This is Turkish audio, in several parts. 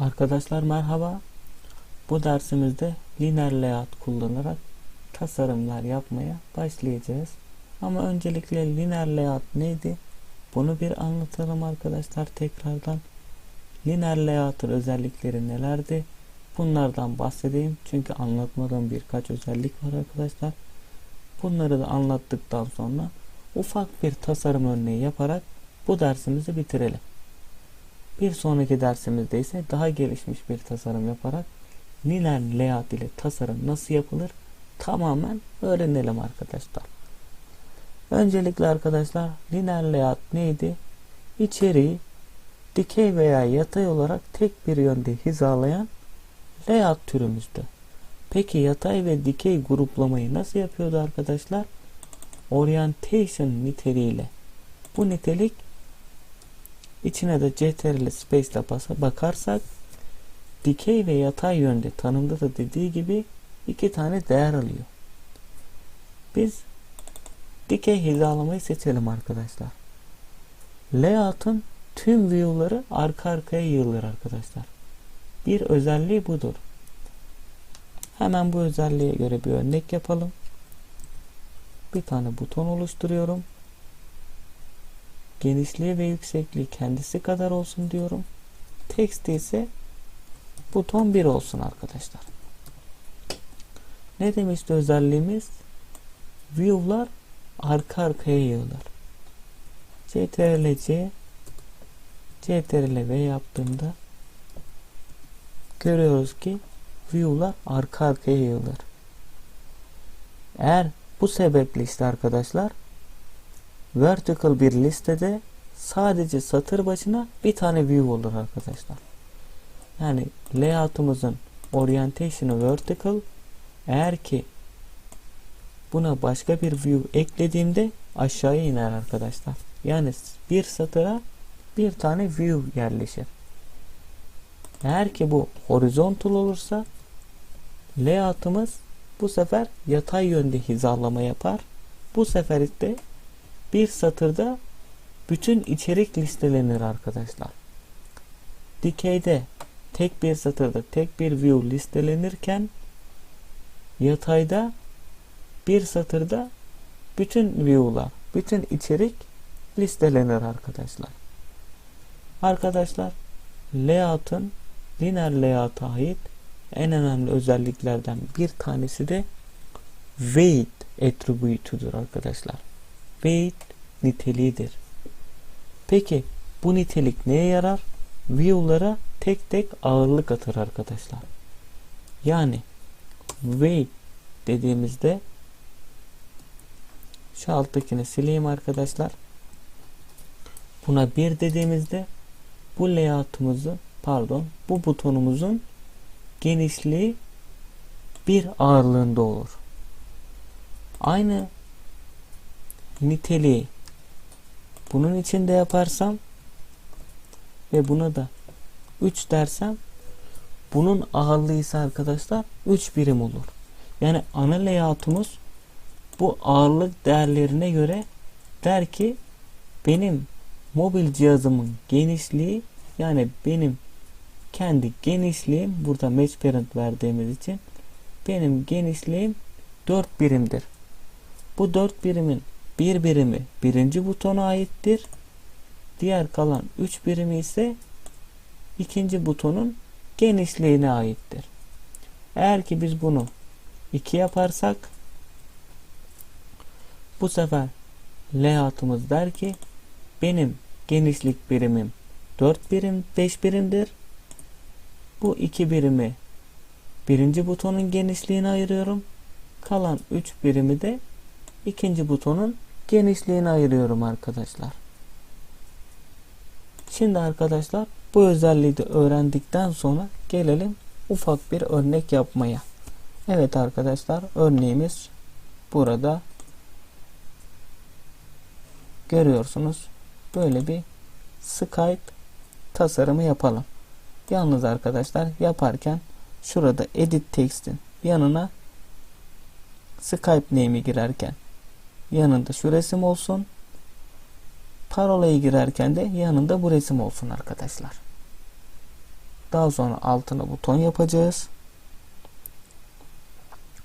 Arkadaşlar merhaba. Bu dersimizde linear layout kullanarak tasarımlar yapmaya başlayacağız. Ama öncelikle linear layout neydi? Bunu bir anlatalım arkadaşlar tekrardan. Linear layout'ın özellikleri nelerdi? Bunlardan bahsedeyim. Çünkü anlatmadığım birkaç özellik var arkadaşlar. Bunları da anlattıktan sonra ufak bir tasarım örneği yaparak bu dersimizi bitirelim. Bir sonraki dersimizde ise daha gelişmiş bir tasarım yaparak linear layout ile tasarım nasıl yapılır tamamen öğrenelim arkadaşlar. Öncelikle arkadaşlar linear layout neydi? İçeriği dikey veya yatay olarak tek bir yönde hizalayan layout türümüzdü. Peki yatay ve dikey gruplamayı nasıl yapıyordu arkadaşlar? Orientation niteliğiyle. Bu nitelik içine de ctrl space ile basa bakarsak dikey ve yatay yönde tanımda da dediği gibi iki tane değer alıyor. Biz dikey hizalamayı seçelim arkadaşlar. Layout'un tüm view'ları arka arkaya yığılır arkadaşlar. Bir özelliği budur. Hemen bu özelliğe göre bir örnek yapalım. Bir tane buton oluşturuyorum. Genişliği ve yüksekliği kendisi kadar olsun diyorum. Text ise buton 1 olsun arkadaşlar. Ne demişti özelliğimiz? View'lar arka arkaya yığılır. Ctrl C Ctrl V yaptığımda görüyoruz ki view'lar arka arkaya yığılır. Eğer bu sebeple işte arkadaşlar vertical bir listede sadece satır başına bir tane view olur arkadaşlar. Yani layout'umuzun orientation'ı vertical eğer ki buna başka bir view eklediğimde aşağıya iner arkadaşlar. Yani bir satıra bir tane view yerleşir. Eğer ki bu horizontal olursa layout'ımız bu sefer yatay yönde hizalama yapar. Bu sefer de bir satırda bütün içerik listelenir arkadaşlar. Dikeyde tek bir satırda tek bir view listelenirken yatayda bir satırda bütün view'lar, bütün içerik listelenir arkadaşlar. Arkadaşlar layout'un linear layout'a ait en önemli özelliklerden bir tanesi de weight attribute'udur arkadaşlar. Weight niteliğidir. Peki bu nitelik neye yarar? View'lara tek tek ağırlık atar arkadaşlar. Yani weight dediğimizde şu alttakini sileyim arkadaşlar. Buna bir dediğimizde bu layout'umuzu pardon bu butonumuzun genişliği bir ağırlığında olur. Aynı niteliği bunun içinde yaparsam ve buna da 3 dersem bunun ağırlığı ise arkadaşlar 3 birim olur. Yani ana layoutumuz bu ağırlık değerlerine göre der ki benim mobil cihazımın genişliği yani benim kendi genişliğim burada match parent verdiğimiz için benim genişliğim 4 birimdir. Bu 4 birimin bir birimi birinci butona aittir. Diğer kalan 3 birimi ise ikinci butonun genişliğine aittir. Eğer ki biz bunu 2 yaparsak bu sefer layout'umuz der ki benim genişlik birimim 4 birim 5 birimdir. Bu iki birimi birinci butonun genişliğine ayırıyorum. Kalan 3 birimi de ikinci butonun genişliğine ayırıyorum arkadaşlar. Şimdi arkadaşlar bu özelliği de öğrendikten sonra gelelim ufak bir örnek yapmaya. Evet arkadaşlar örneğimiz burada görüyorsunuz. Böyle bir Skype tasarımı yapalım. Yalnız arkadaşlar yaparken şurada edit text'in yanına Skype name'i girerken yanında şu resim olsun. Parolayı girerken de yanında bu resim olsun arkadaşlar. Daha sonra altına buton yapacağız.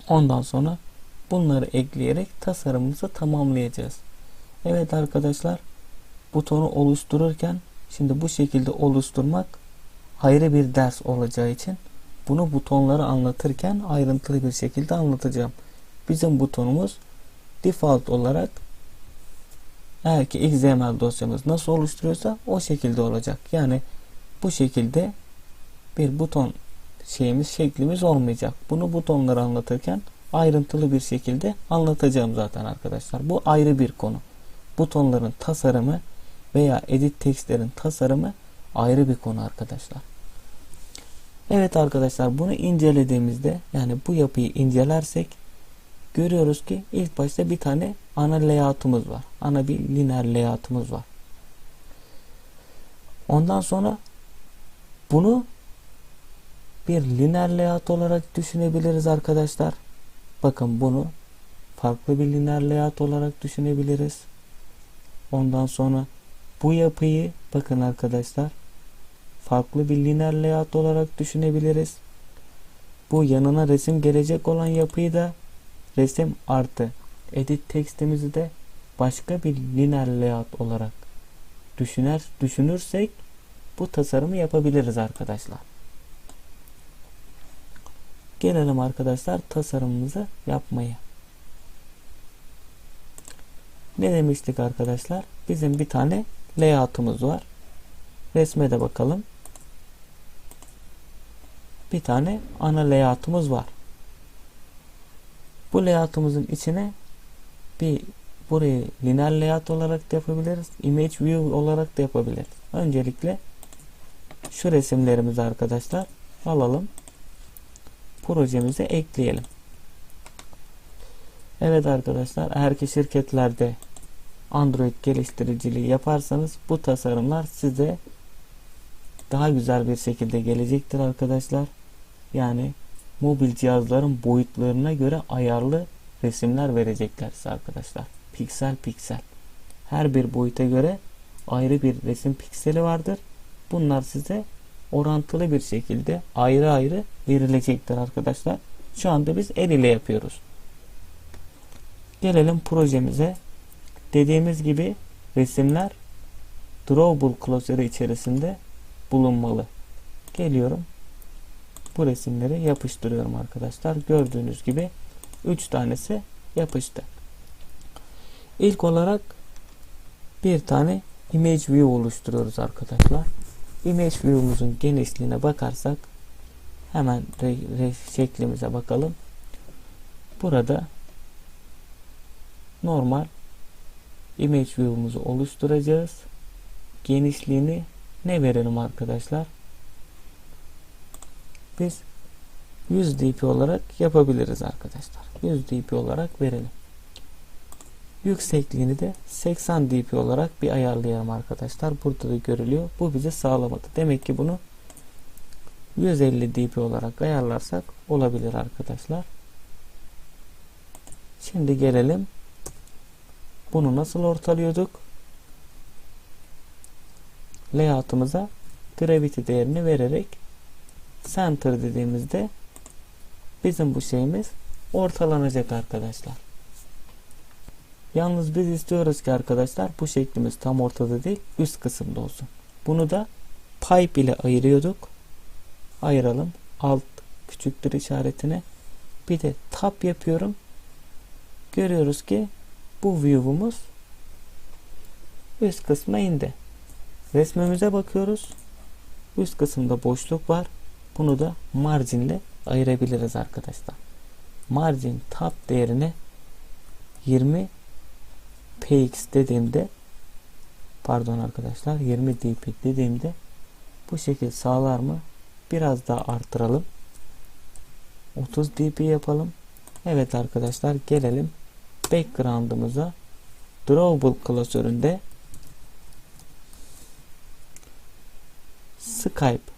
Ondan sonra bunları ekleyerek tasarımımızı tamamlayacağız. Evet arkadaşlar butonu oluştururken şimdi bu şekilde oluşturmak ayrı bir ders olacağı için bunu butonları anlatırken ayrıntılı bir şekilde anlatacağım. Bizim butonumuz default olarak eğer ki XML dosyamız nasıl oluşturuyorsa o şekilde olacak. Yani bu şekilde bir buton şeyimiz şeklimiz olmayacak. Bunu butonları anlatırken ayrıntılı bir şekilde anlatacağım zaten arkadaşlar. Bu ayrı bir konu. Butonların tasarımı veya edit tekstlerin tasarımı ayrı bir konu arkadaşlar. Evet arkadaşlar bunu incelediğimizde yani bu yapıyı incelersek görüyoruz ki ilk başta bir tane ana layout'umuz var. Ana bir lineer layout'umuz var. Ondan sonra bunu bir lineer layout olarak düşünebiliriz arkadaşlar. Bakın bunu farklı bir lineer layout olarak düşünebiliriz. Ondan sonra bu yapıyı bakın arkadaşlar farklı bir lineer layout olarak düşünebiliriz. Bu yanına resim gelecek olan yapıyı da resim artı edit tekstimizi de başka bir lineer layout olarak düşünür düşünürsek bu tasarımı yapabiliriz arkadaşlar. Gelelim arkadaşlar tasarımımızı yapmaya. Ne demiştik arkadaşlar? Bizim bir tane layout'umuz var. Resme de bakalım. Bir tane ana layout'umuz var. Bu layout'umuzun içine bir burayı lineer layout olarak da yapabiliriz. Image view olarak da yapabiliriz. Öncelikle şu resimlerimizi arkadaşlar alalım. Projemize ekleyelim. Evet arkadaşlar eğer ki şirketlerde Android geliştiriciliği yaparsanız bu tasarımlar size daha güzel bir şekilde gelecektir arkadaşlar. Yani mobil cihazların boyutlarına göre ayarlı resimler verecekler arkadaşlar. Piksel piksel. Her bir boyuta göre ayrı bir resim pikseli vardır. Bunlar size orantılı bir şekilde ayrı ayrı verilecektir arkadaşlar. Şu anda biz el ile yapıyoruz. Gelelim projemize. Dediğimiz gibi resimler drawable klasörü içerisinde bulunmalı. Geliyorum. Bu resimleri yapıştırıyorum arkadaşlar. Gördüğünüz gibi 3 tanesi yapıştı. İlk olarak bir tane image view oluşturuyoruz arkadaşlar. Image view'umuzun genişliğine bakarsak hemen re, re, şeklimize bakalım. Burada normal image view'umuzu oluşturacağız. Genişliğini ne verelim arkadaşlar? Biz 100 dp olarak yapabiliriz arkadaşlar. 100 dp olarak verelim. Yüksekliğini de 80 dp olarak bir ayarlayalım arkadaşlar. Burada da görülüyor. Bu bize sağlamadı. Demek ki bunu 150 dp olarak ayarlarsak olabilir arkadaşlar. Şimdi gelelim. Bunu nasıl ortalıyorduk? Layout'ımıza gravity değerini vererek center dediğimizde bizim bu şeyimiz ortalanacak arkadaşlar. Yalnız biz istiyoruz ki arkadaşlar bu şeklimiz tam ortada değil üst kısımda olsun. Bunu da pipe ile ayırıyorduk. Ayıralım. Alt küçüktür işaretine. Bir de tab yapıyorum. Görüyoruz ki bu view'umuz üst kısmına indi. Resmimize bakıyoruz. Üst kısımda boşluk var. Bunu da marginle ayırabiliriz arkadaşlar. Margin tab değerini 20 px dediğimde pardon arkadaşlar 20 dp dediğimde bu şekil sağlar mı? Biraz daha arttıralım. 30 dp yapalım. Evet arkadaşlar gelelim background'ımıza drawable klasöründe Skype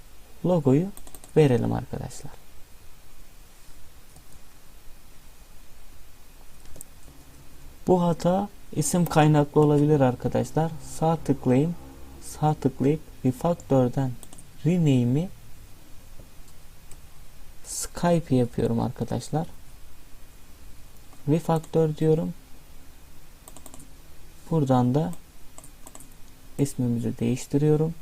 logoyu verelim arkadaşlar. Bu hata isim kaynaklı olabilir arkadaşlar. Sağ tıklayın. Sağ tıklayıp refaktörden rename'i Skype yapıyorum arkadaşlar. Refaktör diyorum. Buradan da ismimizi değiştiriyorum.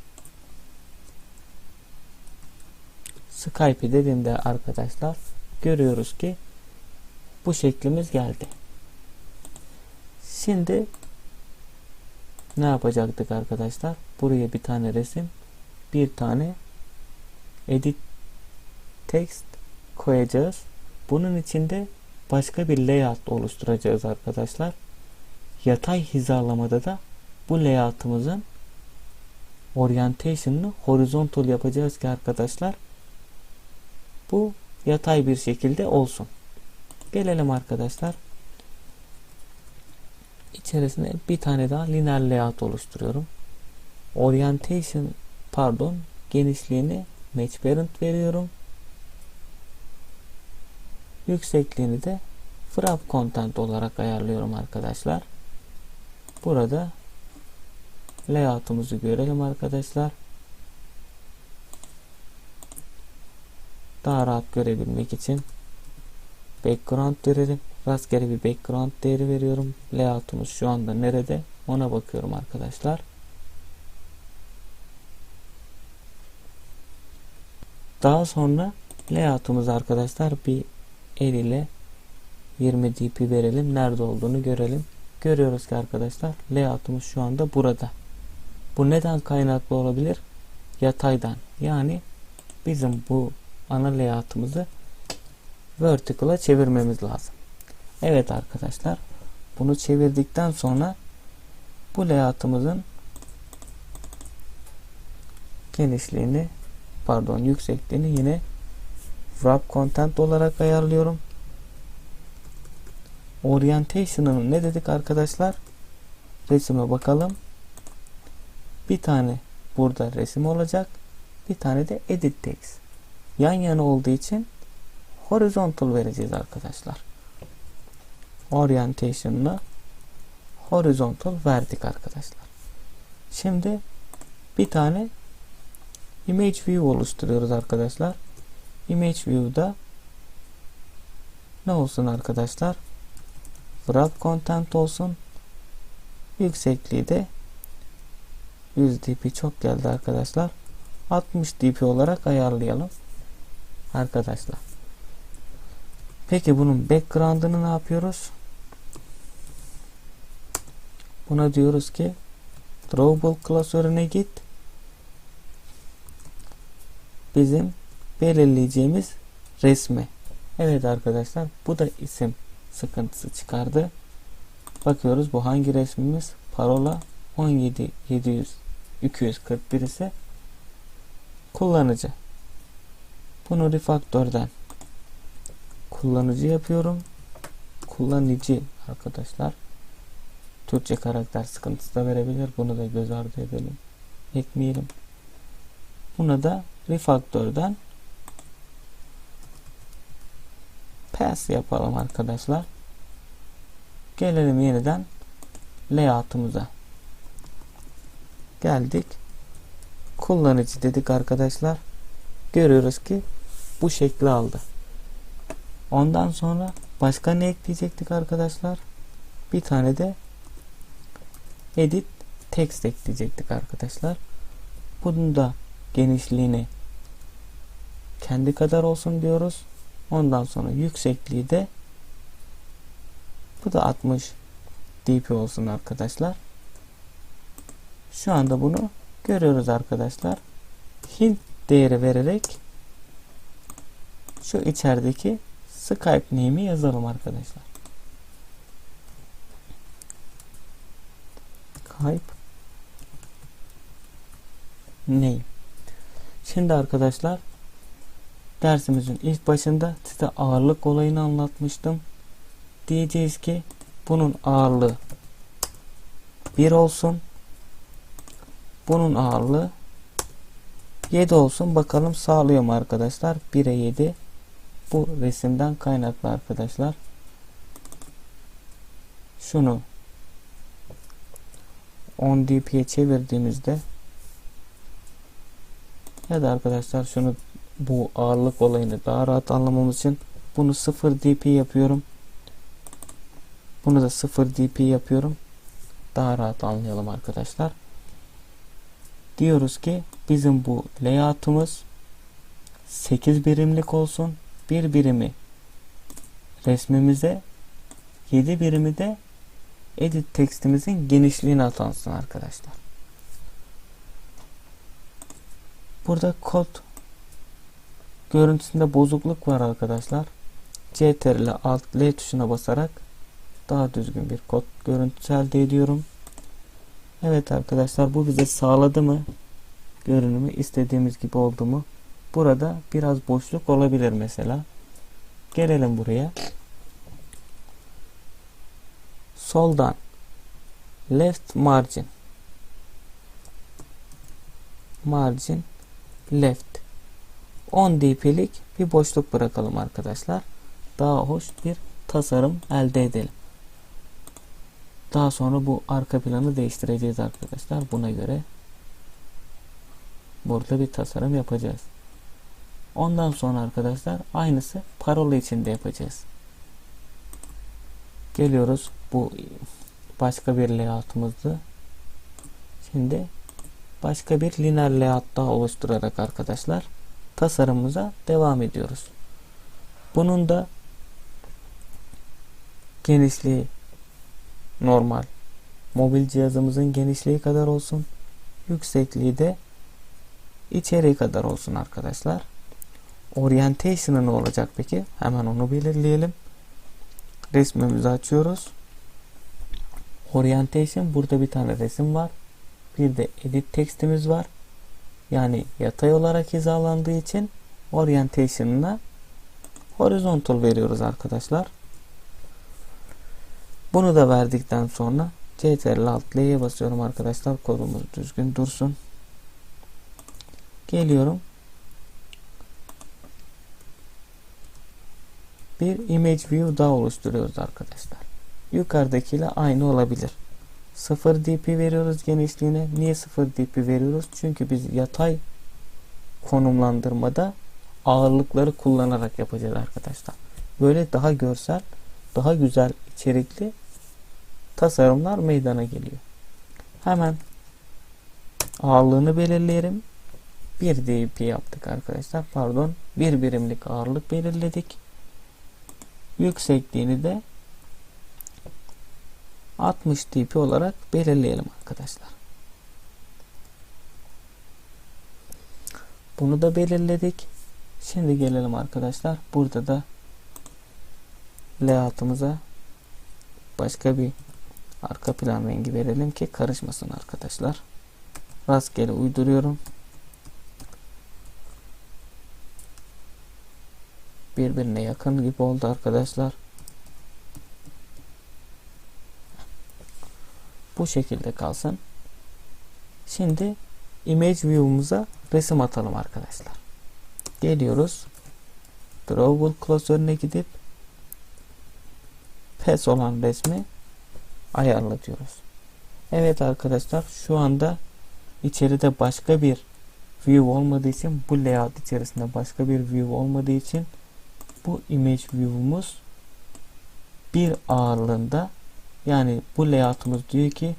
Skype dediğimde arkadaşlar görüyoruz ki bu şeklimiz geldi. Şimdi ne yapacaktık arkadaşlar? Buraya bir tane resim, bir tane edit text koyacağız. Bunun içinde başka bir layout oluşturacağız arkadaşlar. Yatay hizalamada da bu layout'ımızın orientation'ını horizontal yapacağız ki arkadaşlar bu yatay bir şekilde olsun. Gelelim arkadaşlar. İçerisine bir tane daha linear layout oluşturuyorum. Orientation pardon genişliğini match parent veriyorum. Yüksekliğini de wrap content olarak ayarlıyorum arkadaşlar. Burada layout'umuzu görelim arkadaşlar. Daha rahat görebilmek için background verelim. Rastgele bir background değeri veriyorum. Layout'umuz şu anda nerede? Ona bakıyorum arkadaşlar. Daha sonra layout'umuz arkadaşlar bir el ile 20 dp verelim. Nerede olduğunu görelim. Görüyoruz ki arkadaşlar layout'umuz şu anda burada. Bu neden kaynaklı olabilir? Yataydan. Yani bizim bu ana layout'ımızı vertical'a çevirmemiz lazım. Evet arkadaşlar. Bunu çevirdikten sonra bu layout'ımızın genişliğini pardon yüksekliğini yine wrap content olarak ayarlıyorum. Orientation'ını ne dedik arkadaşlar? Resime bakalım. Bir tane burada resim olacak. Bir tane de edit text. Yan yana olduğu için horizontal vereceğiz arkadaşlar. Orientation'ını horizontal verdik arkadaşlar. Şimdi bir tane image view oluşturuyoruz arkadaşlar. Image view'da ne olsun arkadaşlar? Wrap content olsun. Yüksekliği de 100 dp çok geldi arkadaşlar. 60 dp olarak ayarlayalım. Arkadaşlar. Peki bunun background'ını ne yapıyoruz? Buna diyoruz ki drawable klasörüne git. Bizim belirleyeceğimiz resmi. Evet arkadaşlar bu da isim sıkıntısı çıkardı. Bakıyoruz bu hangi resmimiz? Parola 17 700 241 ise kullanıcı. Bunu refaktörden kullanıcı yapıyorum. Kullanıcı arkadaşlar. Türkçe karakter sıkıntısı da verebilir. Bunu da göz ardı edelim. Ekmeyelim. Buna da refaktörden pass yapalım arkadaşlar. Gelelim yeniden layout'umuza. Geldik. Kullanıcı dedik arkadaşlar. Görüyoruz ki bu şekli aldı. Ondan sonra başka ne ekleyecektik arkadaşlar? Bir tane de edit text ekleyecektik arkadaşlar. Bunun da genişliğini kendi kadar olsun diyoruz. Ondan sonra yüksekliği de bu da 60 dp olsun arkadaşlar. Şu anda bunu görüyoruz arkadaşlar. Hint değeri vererek şu içerideki Skype name'i yazalım arkadaşlar. Skype name. Şimdi arkadaşlar dersimizin ilk başında size ağırlık olayını anlatmıştım. Diyeceğiz ki bunun ağırlığı 1 olsun. Bunun ağırlığı 7 olsun. Bakalım sağlıyor mu arkadaşlar? 1'e 7 bu resimden kaynaklı arkadaşlar. Şunu 10 dp'ye çevirdiğimizde ya da arkadaşlar şunu bu ağırlık olayını daha rahat anlamamız için bunu 0 dp yapıyorum. Bunu da 0 dp yapıyorum. Daha rahat anlayalım arkadaşlar. Diyoruz ki bizim bu layout'umuz 8 birimlik olsun. Bir birimi resmimize 7 birimi de edit tekstimizin genişliğine atansın arkadaşlar. Burada kod görüntüsünde bozukluk var arkadaşlar. CTRL Alt L tuşuna basarak daha düzgün bir kod görüntüsü elde ediyorum. Evet arkadaşlar bu bize sağladı mı? Görünümü istediğimiz gibi oldu mu? Burada biraz boşluk olabilir mesela. Gelelim buraya. Soldan left margin margin left 10 dp'lik bir boşluk bırakalım arkadaşlar. Daha hoş bir tasarım elde edelim. Daha sonra bu arka planı değiştireceğiz arkadaşlar. Buna göre burada bir tasarım yapacağız. Ondan sonra arkadaşlar aynısı parola için de yapacağız. Geliyoruz. Bu başka bir layout'umuzdu. Şimdi başka bir lineer layout daha oluşturarak arkadaşlar tasarımımıza devam ediyoruz. Bunun da genişliği normal mobil cihazımızın genişliği kadar olsun. Yüksekliği de içeriği kadar olsun arkadaşlar. Orientation'ı ne olacak peki? Hemen onu belirleyelim. Resmimizi açıyoruz. Orientation burada bir tane resim var. Bir de edit tekstimiz var. Yani yatay olarak hizalandığı için orientation'ına horizontal veriyoruz arkadaşlar. Bunu da verdikten sonra CTRL Alt L'ye basıyorum arkadaşlar. Kodumuz düzgün dursun. Geliyorum. Bir image view daha oluşturuyoruz arkadaşlar. Yukarıdakiyle aynı olabilir. 0 dp veriyoruz genişliğine. Niye 0 dp veriyoruz? Çünkü biz yatay konumlandırmada ağırlıkları kullanarak yapacağız arkadaşlar. Böyle daha görsel, daha güzel içerikli tasarımlar meydana geliyor. Hemen ağırlığını belirleyelim. 1 dp yaptık arkadaşlar. Pardon. 1 birimlik ağırlık belirledik. Yüksekliğini de 60 dp olarak belirleyelim arkadaşlar. Bunu da belirledik. Şimdi gelelim arkadaşlar. Burada da layout'ımıza başka bir arka plan rengi verelim ki karışmasın arkadaşlar. Rastgele uyduruyorum. Birbirine yakın gibi oldu arkadaşlar. Bu şekilde kalsın. Şimdi image view'umuza resim atalım arkadaşlar. Geliyoruz. Drawable klasörüne gidip pes olan resmi ayarla. Evet arkadaşlar şu anda içeride başka bir view olmadığı için bu layout içerisinde başka bir view olmadığı için bu image view'umuz bir ağırlığında yani bu layout'umuz diyor ki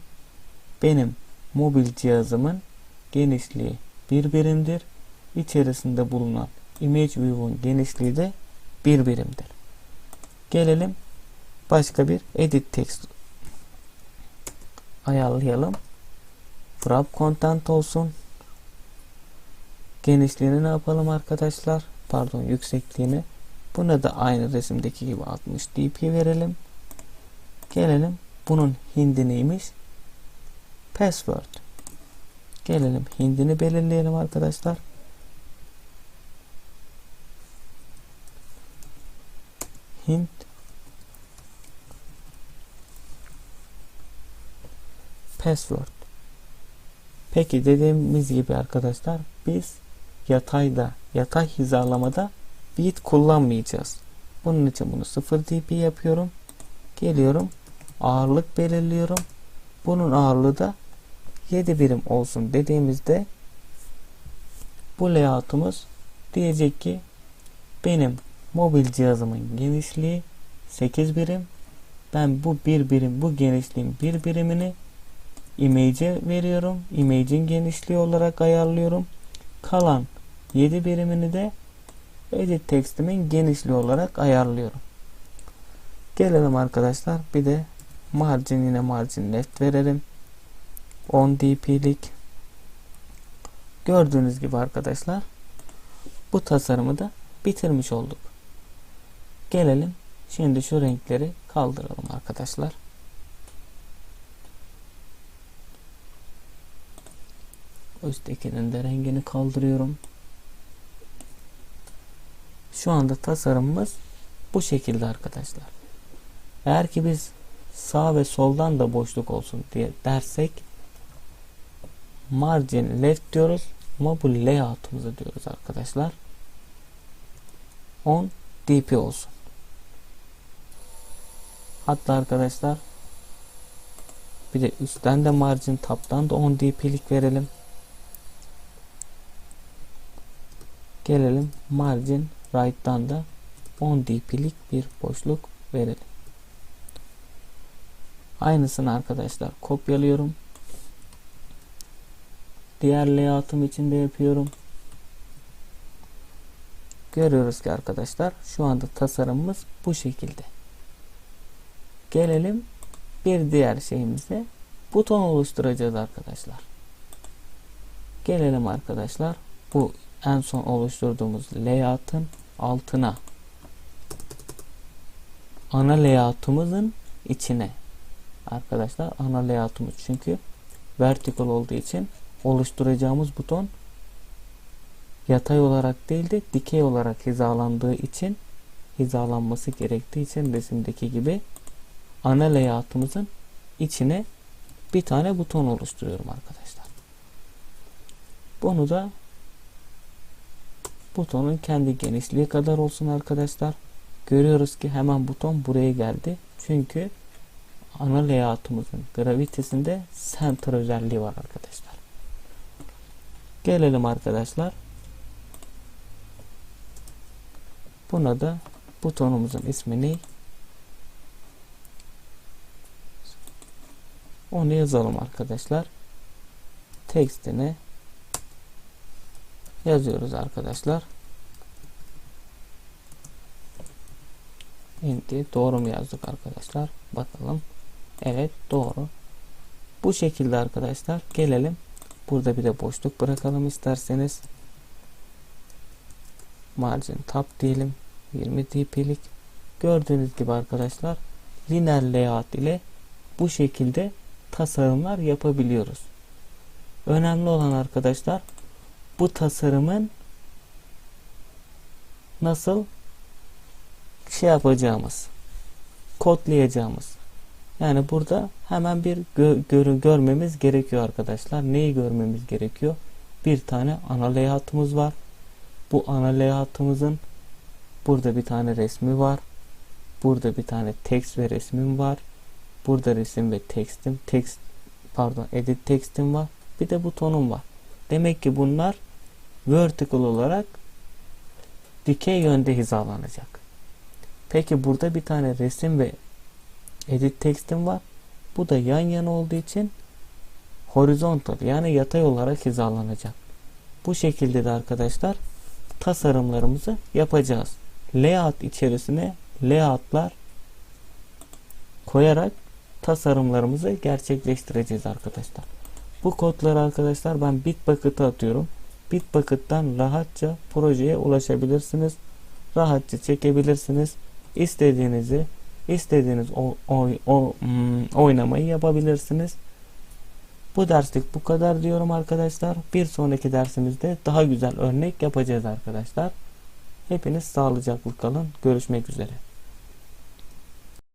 benim mobil cihazımın genişliği bir birimdir. İçerisinde bulunan image view'un genişliği de bir birimdir. Gelelim başka bir edit text ayarlayalım. Wrap content olsun. Genişliğini ne yapalım arkadaşlar? Pardon yüksekliğini. Buna da aynı resimdeki gibi 60 dp verelim. Gelelim bunun hindi neymiş? Password. Gelelim hindini belirleyelim arkadaşlar. Hint password. Peki dediğimiz gibi arkadaşlar biz yatayda, yatay hizalamada bit kullanmayacağız. Bunun için bunu 0 dp yapıyorum. Geliyorum. Ağırlık belirliyorum. Bunun ağırlığı da 7 birim olsun dediğimizde bu layout'umuz Diyecek ki benim mobil cihazımın genişliği 8 birim. Ben bu bir birim bu genişliğin bir birimini image'e veriyorum. Image'in genişliği olarak ayarlıyorum. Kalan 7 birimini de edit tekstimin genişliği olarak ayarlıyorum. Gelelim arkadaşlar. Bir de margin yine margin left verelim. 10 dp'lik. Gördüğünüz gibi arkadaşlar bu tasarımı da bitirmiş olduk. Gelelim şimdi şu renkleri kaldıralım arkadaşlar. Üsttekinin de rengini kaldırıyorum. Şu anda tasarımımız bu şekilde arkadaşlar. Eğer ki biz sağ ve soldan da boşluk olsun diye dersek margin left diyoruz ama bu layout'umuzu diyoruz arkadaşlar. 10 dp olsun. Hatta arkadaşlar bir de üstten de margin taptan da 10 dp'lik verelim. Gelelim margin right'tan da 10 dp'lik bir boşluk verelim. Aynısını arkadaşlar kopyalıyorum. Diğer layout'um için de yapıyorum. Görüyoruz ki arkadaşlar şu anda tasarımımız bu şekilde. Gelelim bir diğer şeyimize buton oluşturacağız arkadaşlar. Gelelim arkadaşlar bu en son oluşturduğumuz layout'ın altına. Ana layout'umuzun içine. Arkadaşlar ana layout'umuz çünkü vertical olduğu için oluşturacağımız buton yatay olarak değil de dikey olarak hizalandığı için hizalanması gerektiği için resimdeki gibi ana layout'umuzun içine bir tane buton oluşturuyorum arkadaşlar. Bunu da butonun kendi genişliği kadar olsun arkadaşlar. Görüyoruz ki hemen buton buraya geldi. Çünkü ana layout'umuzun gravitesinde center özelliği var arkadaşlar. Gelelim arkadaşlar. Buna da butonumuzun ismini onu yazalım arkadaşlar. Tekstini yazıyoruz arkadaşlar. Indi doğru mu yazdık arkadaşlar? Bakalım. Evet doğru. Bu şekilde arkadaşlar gelelim. Burada bir de boşluk bırakalım isterseniz. Margin tab diyelim. 20 dp'lik. Gördüğünüz gibi arkadaşlar linear layout ile bu şekilde tasarımlar yapabiliyoruz. Önemli olan arkadaşlar bu tasarımın nasıl şey yapacağımız kodlayacağımız yani burada hemen bir gö gör görmemiz gerekiyor arkadaşlar. Neyi görmemiz gerekiyor? Bir tane ana layout'umuz var. Bu ana layout'umuzun burada bir tane resmi var. Burada bir tane text ve resmim var. Burada resim ve tekstim, text pardon edit tekstim var. Bir de butonum var. Demek ki bunlar vertical olarak dikey yönde hizalanacak. Peki burada bir tane resim ve edit tekstim var. Bu da yan yana olduğu için horizontal yani yatay olarak hizalanacak. Bu şekilde de arkadaşlar tasarımlarımızı yapacağız. Layout içerisine layoutlar koyarak tasarımlarımızı gerçekleştireceğiz arkadaşlar. Bu kodları arkadaşlar ben Bitbucket'a atıyorum. Bitbucket'tan rahatça projeye ulaşabilirsiniz. Rahatça çekebilirsiniz. İstediğinizi istediğiniz o, o, o hmm, oynamayı yapabilirsiniz. Bu derslik bu kadar diyorum arkadaşlar. Bir sonraki dersimizde daha güzel örnek yapacağız arkadaşlar. Hepiniz sağlıcaklı kalın. Görüşmek üzere.